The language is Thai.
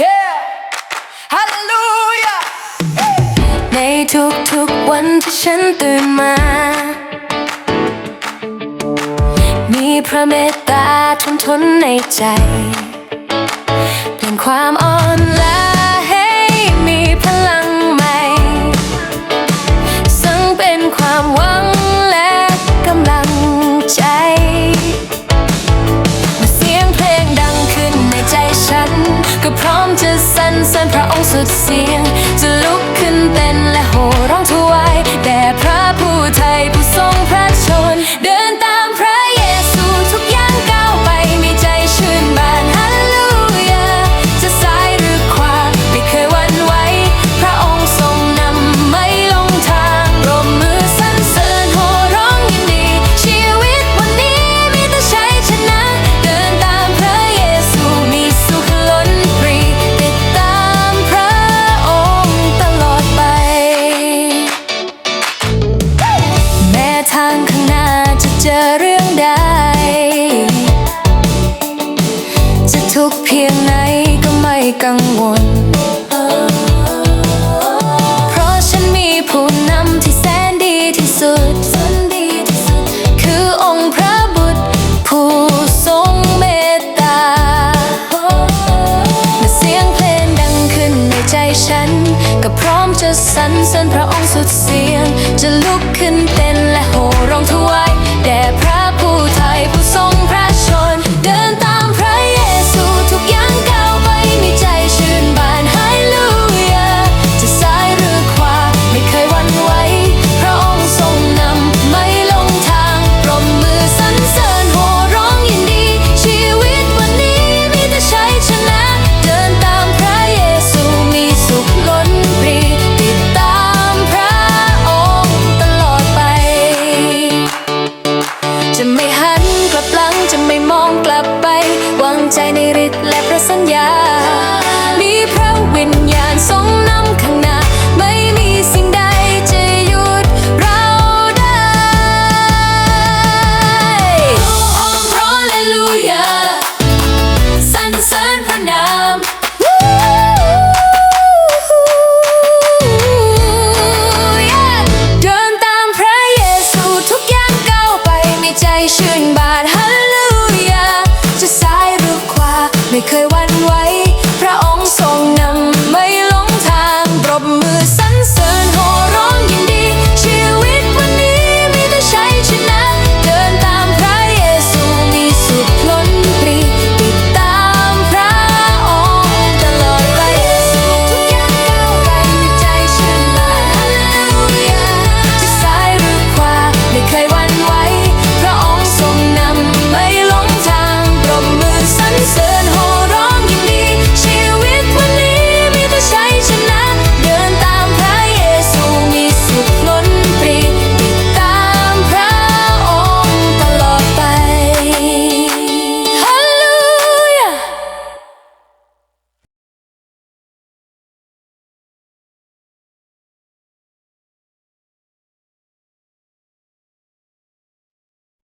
Yeah Hallelujah ในทุกๆวันที่ฉันตื่นมา มีพระเมตตาทนทนในใจเปลี่ยนความ สรรเสริญ เจอเรื่องใด จะทุกข์เพียงไหนก็ไม่กังวล เพราะฉันมีผู้นำที่แสนดีที่สุด คือองค์พระบุตร ผู้ทรงเมตตาเมื่อเสียงเพลงดังขึ้นในใจฉัน ก็พร้อมจะสรรเสริญพระองค์สุดเสียง จะลุกขึ้นเต้นและโห่ร้องถวาย กลับหลังจะไม่มองกลับไป วางใจในฤทธิ์และพระสัญญา